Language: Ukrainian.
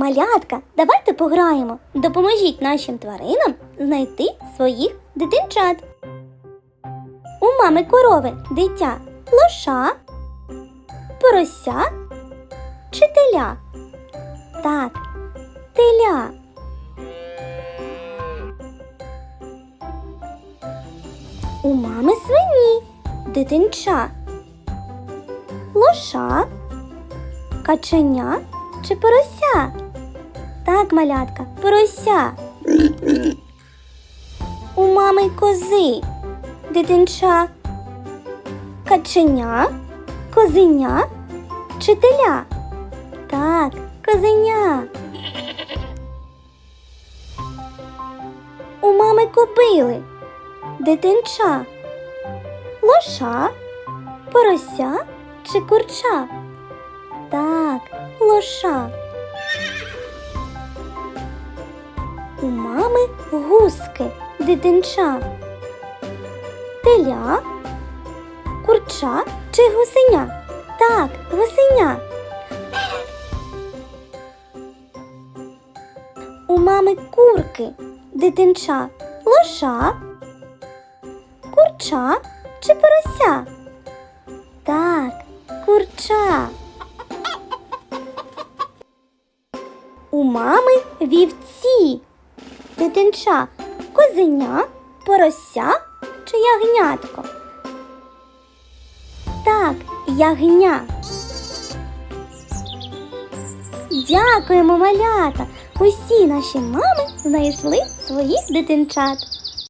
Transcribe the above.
Малятка, давайте пограємо. Допоможіть нашим тваринам знайти своїх дитинчат. У мами корови дитя лоша, порося чи теля? Так, теля. У мами свині дитинча. Лоша, каченя чи порося? Так, малятка, порося. У мами кози дитинча. Каченя, козеня чи теля? Так, козеня. У мами кобили дитинча. Лоша, порося чи курча? Так, лоша. У мами гуски дитинча. Теля, курча чи гусеня? Так, гусеня. У мами курки дитинча. Лоша, курча чи порося? Так, курча. У мами вівці. Дитинча козеня, порося чи ягнятко? Так, ягня. Дякуємо, малята! Усі наші мами знайшли своїх дитинчат.